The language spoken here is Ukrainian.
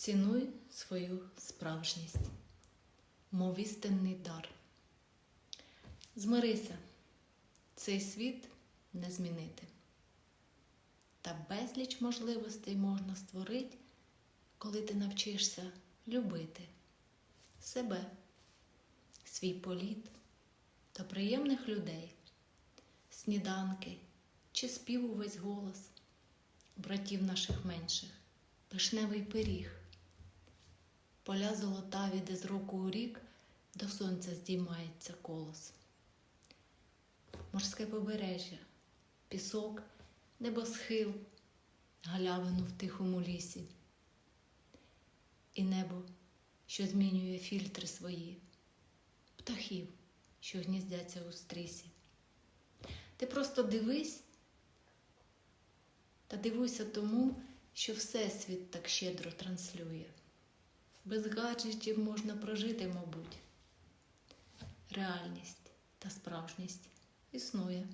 Цінуй свою справжність, мов істинний дар. Змирися, цей світ не змінити. Та безліч можливостей можна створити, коли ти навчишся любити себе, свій політ та приємних людей, сніданки чи спів увесь голос, братів наших менших, вишневий пиріг, поля золотаві, де з року у рік до сонця здіймається колос, морське побережжя, пісок, небосхил, галявину в тихому лісі, і небо, що змінює фільтри свої, птахів, що гніздяться у стрісі. Ти просто дивись та дивуйся тому, що Всесвіт так щедро транслює. Без гаджетів можна прожити, мабуть. Реальність та справжність існує.